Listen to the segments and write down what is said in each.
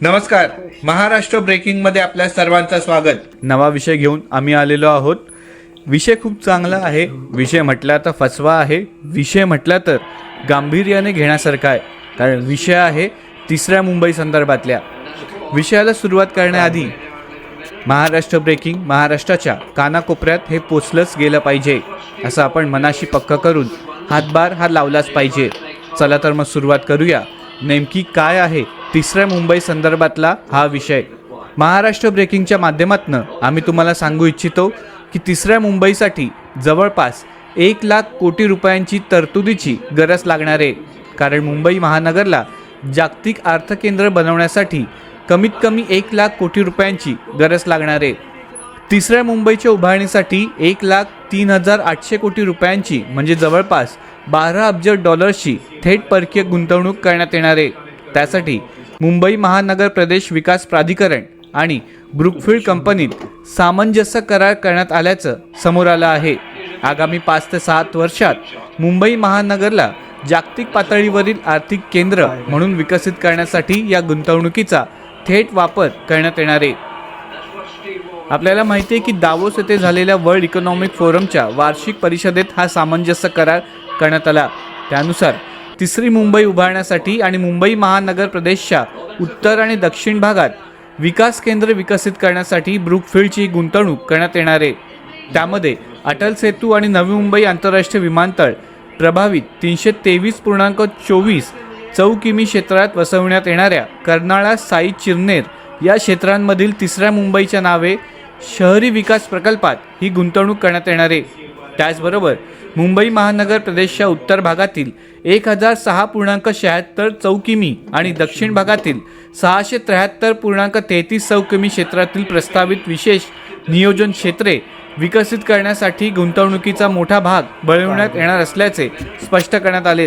नमस्कार. महाराष्ट्र ब्रेकिंगमध्ये आपल्या सर्वांचं स्वागत. नवा विषय घेऊन आम्ही आलेलो आहोत. विषय खूप चांगला आहे. विषय म्हटला तर फसवा आहे. विषय म्हटला तर गांभीर्याने घेण्यासारखा आहे. कारण विषय आहे तिसऱ्या मुंबई संदर्भातल्या. विषयाला सुरुवात करण्याआधी महाराष्ट्र ब्रेकिंग महाराष्ट्राच्या कानाकोपऱ्यात हे पोचलंच गेलं पाहिजे असं आपण मनाशी पक्क करून हातभार हा लावलाच पाहिजे. चला तर मग सुरुवात करूया. नेमकी काय आहे? तिसऱ्या मुंबई संदर्भातला हा विषय. महाराष्ट्र ब्रेकिंगच्या माध्यमातून आम्ही तुम्हाला सांगू इच्छितो की तिसऱ्या मुंबईसाठी जवळपास एक लाख कोटी रुपयांची तरतुदीची गरज लागणार आहे कारण मुंबई महानगरला जागतिक अर्थकेंद्र बनवण्यासाठी कमीत कमी एक लाख कोटी रुपयांची गरज लागणार. आहे तिसऱ्या मुंबईच्या उभारणीसाठी एक लाख तीन हजार आठशे कोटी रुपयांची म्हणजे जवळपास बारा अब्ज डॉलर्सची थेट परकीय गुंतवणूक करण्यात येणार. आहे त्यासाठी मुंबई महानगर प्रदेश विकास प्राधिकरण आणि ब्रुकफिल्ड कंपनीत सामंजस्य करार करण्यात आल्याचं समोर आलं आहे. आगामी पाच ते सात वर्षात मुंबई महानगरला जागतिक पातळीवरील आर्थिक केंद्र म्हणून विकसित करण्यासाठी या गुंतवणुकीचा थेट वापर करण्यात येणार आहे. आपल्याला माहिती आहे की दावोस येथे झालेल्या वर्ल्ड इकॉनॉमिक फोरमच्या वार्षिक परिषदेत हा सामंजस्य करार करण्यात आला. त्यानुसार तिसरी मुंबई उभारण्यासाठी आणि मुंबई महानगर प्रदेशच्या उत्तर आणि दक्षिण भागात विकास केंद्र विकसित करण्यासाठी ब्रुकफिल्डची गुंतवणूक करण्यात येणार आहे. त्यामध्ये अटल सेतू आणि नवी मुंबई आंतरराष्ट्रीय विमानतळ प्रभावित तीनशे तेवीस पूर्णांक चोवीस चौ किमी क्षेत्रात वसवण्यात येणाऱ्या कर्नाळा साई चिरनेर या क्षेत्रांमधील तिसऱ्या मुंबईच्या नावे शहरी विकास प्रकल्पात ही गुंतवणूक करण्यात येणार आहे. त्याचबरोबर मुंबई महानगर प्रदेशच्या उत्तर भागातील एक हजार सहा पूर्णांक शहात्तर चौकिमी आणि दक्षिण भागातील सहाशे त्र्याहत्तर पूर्णांक तेहतीस चौकिमी क्षेत्रातील प्रस्तावित विशेष नियोजन क्षेत्रे विकसित करण्यासाठी गुंतवणुकीचा मोठा भाग बळवण्यात येणार असल्याचे स्पष्ट करण्यात आले.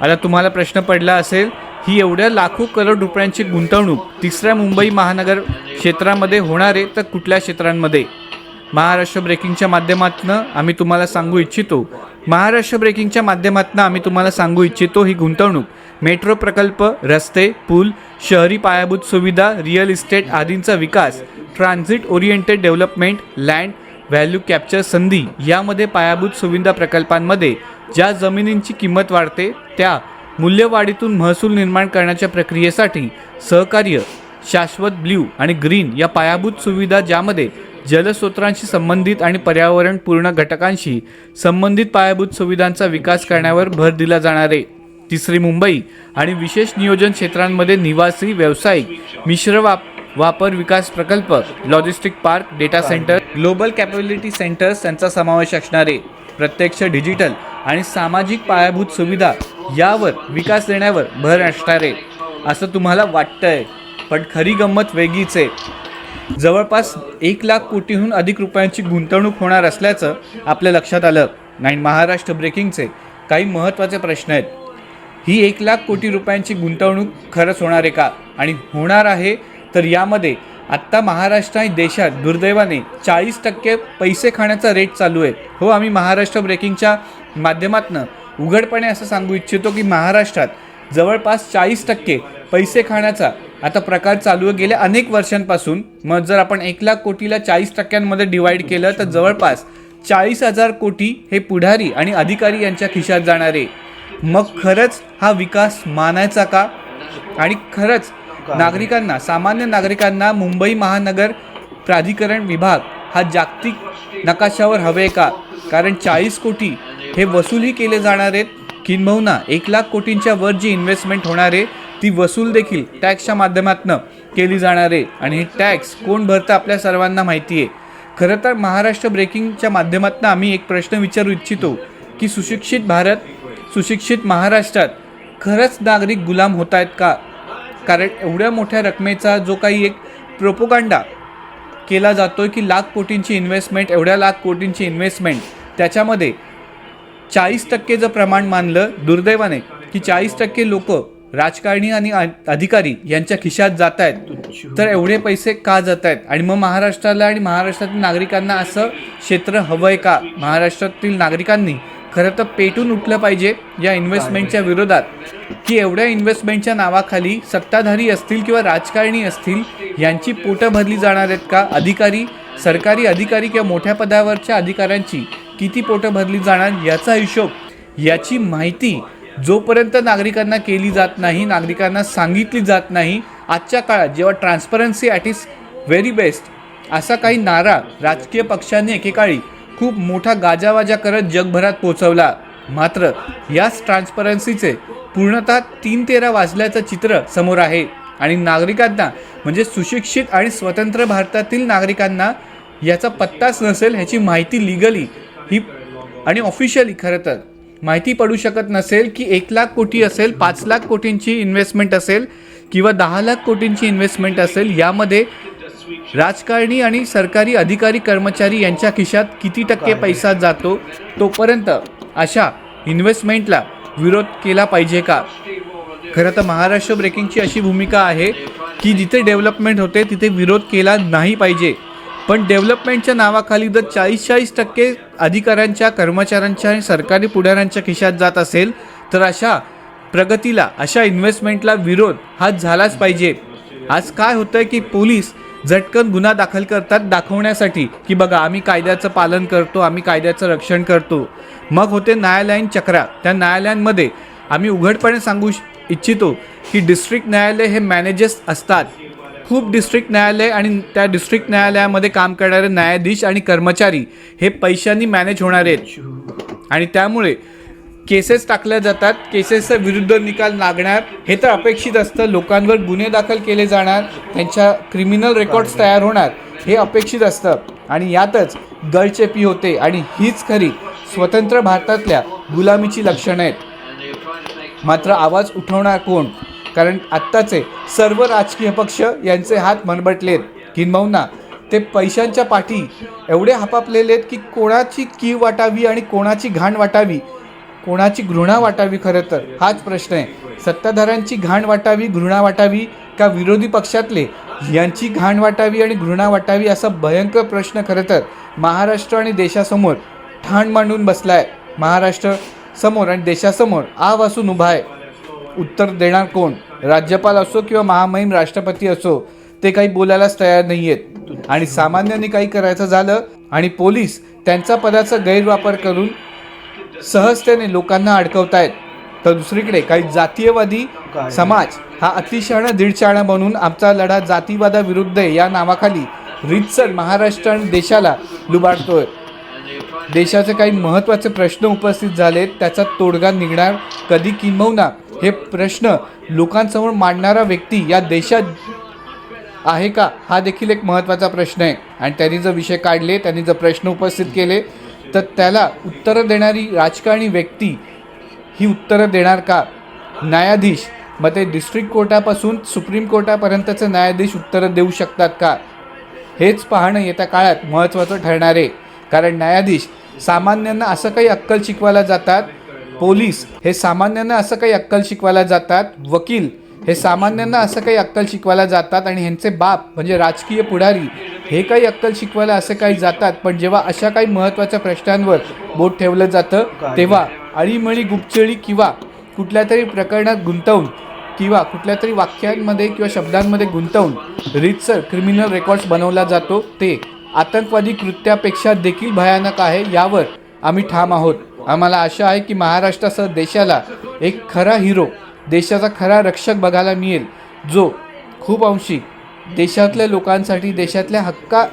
आता तुम्हाला प्रश्न पडला असेल ही एवढ्या लाखो करोड रुपयांची गुंतवणूक तिसऱ्या मुंबई महानगर क्षेत्रामध्ये होणार तर कुठल्या क्षेत्रांमध्ये? महाराष्ट्र ब्रेकिंगच्या माध्यमातून आम्ही तुम्हाला सांगू इच्छितो. महाराष्ट्र ब्रेकिंगच्या माध्यमातून आम्ही तुम्हाला सांगू इच्छितो ही गुंतवणूक. मेट्रो प्रकल्प रस्ते पूल शहरी पायाभूत सुविधा रिअल इस्टेट आदींचा विकास transit oriented development land value capture संधी यामध्ये पायाभूत सुविधा प्रकल्पांमध्ये ज्या जमिनींची किंमत वाढते त्या मूल्यवाढीतून महसूल निर्माण करण्याच्या प्रक्रियेसाठी सहकार्य शाश्वत ब्ल्यू आणि ग्रीन या पायाभूत सुविधा ज्यामध्ये जलस्रोतांशी संबंधित आणि पर्यावरणपूर्ण घटकांशी संबंधित पायाभूत सुविधांचा विकास करण्यावर भर दिला जाणार आहे. तिसरी मुंबई आणि विशेष नियोजन क्षेत्रांमध्ये निवासी व्यावसायिक मिश्र वाप वापर विकास प्रकल्प logistic park data centre global capability centres यांचा समावेश असणारे प्रत्यक्ष डिजिटल आणि सामाजिक पायाभूत सुविधा यावर विकास देण्यावर भर असणारे असं तुम्हाला वाटतंय पण खरी गंमत वेगळीच आहे. जवळपास एक लाख कोटीहून अधिक रुपयांची गुंतवणूक होणार असल्याचं आपल्या लक्षात आलं. आणि महाराष्ट्र ब्रेकिंगचे काही महत्त्वाचे प्रश्न आहेत. ही एक लाख कोटी रुपयांची गुंतवणूक खरंच होणार आहे का? आणि होणार आहे तर यामध्ये आत्ता महाराष्ट्र आणि देशात दुर्दैवाने चाळीस टक्के पैसे खाण्याचा रेट चालू आहे. हो आम्ही महाराष्ट्र ब्रेकिंगच्या माध्यमातनं उघडपणे असं सांगू इच्छितो की महाराष्ट्रात जवळपास चाळीस टक्के पैसे खाण्याचा आता प्रकार चालू आहे गेल्या अनेक वर्षांपासून. मग जर आपण एक लाख कोटीला चाळीस टक्क्यांमध्ये डिवाईड केलं तर जवळपास चाळीस हजार कोटी हे पुढारी आणि अधिकारी यांच्या खिशात जाणारे मग खरंच हा विकास मानायचा का? आणि खरंच नागरिकांना सामान्य नागरिकांना मुंबई महानगर प्राधिकरण विभाग हा जागतिक नकाशावर हवे का? कारण चाळीस कोटी हे वसूलही केले जाणार आहेत. किंबहुना एक लाख कोटींच्या वर जी इन्व्हेस्टमेंट होणार आहे ती वसूल देखील टॅक्सच्या माध्यमातून केली जाणार आहे. आणि हे टॅक्स कोण भरतं आपल्या सर्वांना माहिती आहे. खरं तर महाराष्ट्र ब्रेकिंगच्या माध्यमातून आम्ही एक प्रश्न विचारू इच्छितो की सुशिक्षित भारत सुशिक्षित महाराष्ट्रात खरंच नागरिक गुलाम होत आहेत का? कारण एवढ्या मोठ्या रकमेचा जो काही एक प्रोपोगांडा केला जातो की लाख कोटींची इन्व्हेस्टमेंट एवढ्या लाख कोटींची इन्व्हेस्टमेंट त्याच्यामध्ये चाळीस टक्के जर प्रमाण मानलं दुर्दैवाने की चाळीस टक्के लोक राजकारणी आणि अधिकारी यांच्या खिशात जात आहेत तर एवढे पैसे का जात आहेत आणि मग महाराष्ट्राला आणि महाराष्ट्रातील नागरिकांना असं क्षेत्र हवं आहे का? महाराष्ट्रातील नागरिकांनी खरं तर पेटून उठलं पाहिजे या इन्व्हेस्टमेंटच्या विरोधात. की एवढ्या इन्व्हेस्टमेंटच्या नावाखाली सत्ताधारी असतील किंवा राजकारणी असतील यांची पोटं भरली जाणार आहेत का? अधिकारी सरकारी अधिकारी किंवा मोठ्या पदावरच्या अधिकाऱ्यांची किती पोटं भरली जाणार याचा हिशोब याची माहिती जोपर्यंत नागरिकांना केली जात नाही नागरिकांना सांगितली जात नाही आजच्या काळात जेव्हा transparency at is very best असा काही नारा राजकीय पक्षांनी एकेकाळी खूप मोठा गाजावाजा करत जगभरात पोचवला मात्र याच ट्रान्सपरन्सीचे पूर्णतः तीन तेरा वाजल्याचं चित्र समोर आहे आणि नागरिकांना म्हणजे सुशिक्षित आणि स्वतंत्र भारतातील नागरिकांना याचा पत्ताच नसेल ह्याची माहिती लिगली ही आणि ऑफिशियली खरं तर. माहिती पडू शकत नसेल की एक लाख कोटी असेल पाच लाख कोटींची इन्व्हेस्टमेंट असेल किंवा दहा लाख कोटींची इन्व्हेस्टमेंट असेल यामध्ये राजकारणी आणि सरकारी अधिकारी कर्मचारी यांच्या खिशात किती टक्के पैसा जातो तोपर्यंत अशा इन्व्हेस्टमेंटला विरोध केला पाहिजे का? खरं तर महाराष्ट्र ब्रेकिंगची अशी भूमिका आहे की जिथे डेव्हलपमेंट होते तिथे विरोध केला नाही पाहिजे. पण डेव्हलपमेंटच्या नावाखाली जर चाळीस चाळीस टक्के अधिकाऱ्यांच्या कर्मचाऱ्यांच्या आणि सरकारी पुढाऱ्यांच्या खिशात जात असेल तर अशा प्रगतीला अशा इन्व्हेस्टमेंटला विरोध हा झालाच पाहिजे. आज काय होतं आहे की पोलीस झटकन गुन्हा दाखल करतात दाखवण्यासाठी की बघा आम्ही कायद्याचं पालन करतो आम्ही कायद्याचं रक्षण करतो. मग होते न्यायालयीन चक्रा. त्या न्यायालयांमध्ये आम्ही उघडपणे सांगू इच्छितो की डिस्ट्रिक्ट न्यायालय हे मॅनेजर्स असतात. खूप डिस्ट्रिक्ट न्यायालय आणि त्या डिस्ट्रिक्ट न्यायालयामध्ये काम करणारे न्यायाधीश आणि कर्मचारी हे पैशांनी मॅनेज होणार आहेत. आणि त्यामुळे केसेस टाकल्या जातात. केसेसचा विरुद्ध निकाल लागणार. हे तर अपेक्षित असतं. लोकांवर गुन्हे दाखल केले जाणार. त्यांच्या क्रिमिनल रेकॉर्ड्स तयार होणार. हे अपेक्षित असतं. आणि यातच गळचेपी होते. आणि हीच खरी स्वतंत्र भारतातल्या गुलामीची लक्षणं आहेत. मात्र आवाज उठवणार कोण? कारण आत्ताचे सर्व राजकीय पक्ष यांचे हात मनबटलेत. किंबहुना ते पैशांच्या पाठी एवढे हापापलेले आहेत की कोणाची की वाटावी आणि कोणाची घाण वाटावी कोणाची घृणा वाटावी खरं तर? हाच प्रश्न आहे. सत्ताधाऱ्यांची घाण वाटावी घृणा वाटावी का विरोधी पक्षातले? यांची घाण वाटावी आणि घृणा वाटावी असा भयंकर प्रश्न खरं तर महाराष्ट्र आणि देशासमोर ठाण मांडून बसला आहे महाराष्ट्र समोर आणि देशासमोर आव असून उभा आहे. उत्तर देणार कोण? राज्यपाल असो किंवा महामहिम राष्ट्रपती असो ते काही बोलायलाच तयार नाही आहेत आणि सामान्यांनी काही करायचं झालं आणि पोलीस त्यांचा पदाचा गैरवापर करून सहजतेने लोकांना अडकवतायत. तर दुसरीकडे काही जातीयवादी समाज हा अतिशहाणा दीडशहाणा बनून आमचा लढा जातीवादाविरुद्ध या नावाखाली रितसर महाराष्ट्र आणि देशाला लुबाडतोय. देशाचे काही महत्त्वाचे प्रश्न उपस्थित झालेत त्याचा तोडगा निघणार कधी किंबहुना हे प्रश्न लोकांसमोर मांडणारा व्यक्ती या देशात आहे का? हा देखील एक महत्त्वाचा प्रश्न आहे. आणि त्यांनी जर विषय काढले त्यांनी जर प्रश्न उपस्थित केले तर त्याला उत्तरं देणारी राजकारणी व्यक्ती ही उत्तरं देणार का? न्यायाधीश मग ते डिस्ट्रिक्ट कोर्टापासून सुप्रीम कोर्टापर्यंतचे न्यायाधीश उत्तरं देऊ शकतात का? हेच पाहणं येत्या काळात महत्त्वाचं ठरणार आहे. कारण न्यायाधीश सामान्यांना असं काही अक्कल शिकवायला जातात पोलीस हे सामान्यांना असं काही अक्कल शिकवायला जातात? वकील हे सामान्यांना असं काही अक्कल शिकवायला जातात? आणि ह्यांचे बाप म्हणजे राजकीय पुढारी हे काही अक्कल शिकवायला असे काही जातात? पण जेव्हा अशा काही महत्त्वाच्या प्रश्नांवर बोट ठेवलं जातं तेव्हा अळीमळी गुपचळी किंवा कुठल्या तरी प्रकरणात गुंतवून किंवा कुठल्या तरी वाक्यांमध्ये किंवा शब्दांमध्ये गुंतवून रीतसर क्रिमिनल रेकॉर्ड्स बनवला जातो ते आतंकवादी कृत्यापेक्षा देखील भयानक आहे यावर आम्ही ठाम आहोत. आम्हाला आशा आहे की महाराष्ट्रासह देशाला एक खरा हिरो देशाचा खरा रक्षक बघायला मिळेल जो खूप अंशी देशातल्या लोकांसाठी देशातल्या हक्का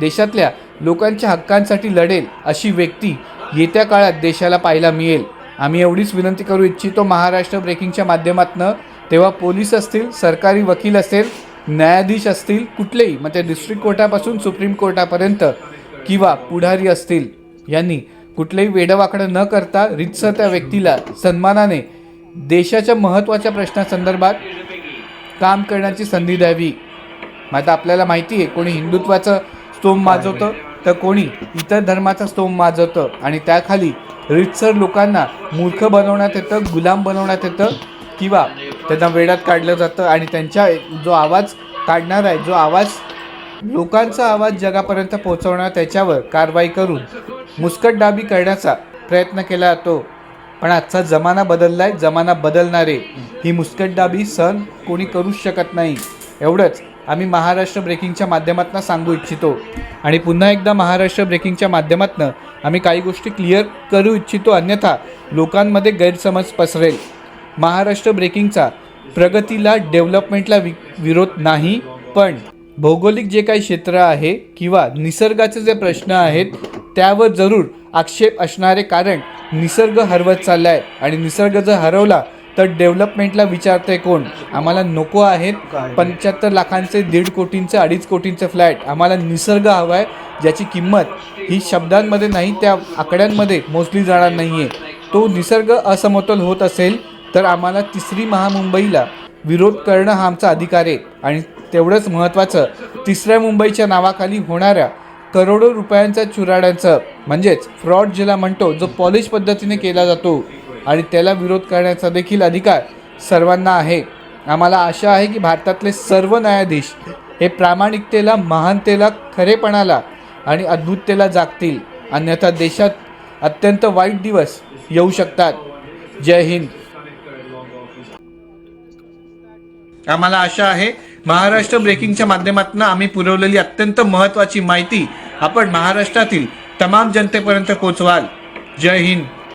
देशातल्या लोकांच्या हक्कांसाठी लढेल अशी व्यक्ती येत्या काळात देशाला पाहायला मिळेल. आम्ही एवढीच विनंती करू इच्छितो महाराष्ट्र ब्रेकिंगच्या माध्यमातून. तेव्हा पोलीस असतील सरकारी वकील असेल न्यायाधीश असतील कुठलेही म्हणजे डिस्ट्रिक्ट कोर्टापासून सुप्रीम कोर्टापर्यंत किंवा पुढारी असतील यांनी कुठलेही वेडवाकडं न करता रितसर त्या व्यक्तीला सन्मानाने देशाच्या महत्त्वाच्या प्रश्नासंदर्भात काम करण्याची संधी द्यावी. मग आता आपल्याला माहिती आहे कोणी हिंदुत्वाचं स्तोम माजवतं तर कोणी इतर धर्माचा स्तोम माजवतं. आणि त्याखाली रितसर लोकांना मूर्ख बनवण्यात येतं गुलाम बनवण्यात येतं किंवा त्यांना वेडात काढलं जातं. आणि त्यांच्या जो आवाज काढणार आहे जो आवाज लोकांचा आवाज जगापर्यंत पोहोचवणार त्याच्यावर कारवाई करून मुस्कटदाबी करण्याचा प्रयत्न केला जातो. पण आजचा जमाना बदललाय जमाना बदलणारे. ही मुस्कटदाबी सहन कोणी करूच शकत नाही. एवढंच आम्ही महाराष्ट्र ब्रेकिंगच्या माध्यमातून सांगू इच्छितो. आणि पुन्हा एकदा महाराष्ट्र ब्रेकिंगच्या माध्यमातून आम्ही काही गोष्टी क्लिअर करू इच्छितो अन्यथा लोकांमध्ये गैरसमज पसरेल. महाराष्ट्र ब्रेकिंगचा प्रगतीला डेव्हलपमेंटला वि विरोध नाही पण भौगोलिक जे काही क्षेत्र आहे किंवा निसर्गाचे जे प्रश्न आहेत त्यावर जरूर आक्षेप असणारे कारण निसर्ग हरवत चालला आहे आणि निसर्ग जर हरवला तर डेव्हलपमेंटला विचारते कोण? आम्हाला नको आहेत पंच्याहत्तर लाखांचे दीड कोटींचे अडीच कोटींचे फ्लॅट. आम्हाला निसर्ग हवा आहे ज्याची किंमत ही शब्दांमध्ये नाही त्या आकड्यांमध्ये मोजली जाणार नाही आहे तो निसर्ग असमतोल होत असेल तर आम्हाला तिसरी महामुंबईला विरोध करणं हा आमचा अधिकार आहे. आणि तेवढंच महत्त्वाचं तिसऱ्या मुंबईच्या नावाखाली होणाऱ्या करोडो रुपयांचा चुराड्यांचं म्हणजेच फ्रॉड ज्याला म्हणतो जो पॉलिश पद्धतीने केला जातो. आणि त्याला विरोध करण्याचा देखील अधिकार सर्वांना आहे. आम्हाला आशा आहे की भारतातले सर्व न्यायाधीश हे प्रामाणिकतेला महानतेला खरेपणाला आणि अद्भुततेला जागतील. अन्यथा देशात अत्यंत वाईट दिवस येऊ शकतात. जय हिंद. आम्हाला आशा आहे महाराष्ट्र ब्रेकिंगच्या माध्यमातून आम्ही पुरवलेली अत्यंत महत्त्वाची माहिती आपण महाराष्ट्रातील तमाम जनतेपर्यंत पोचवाल जय हिंद.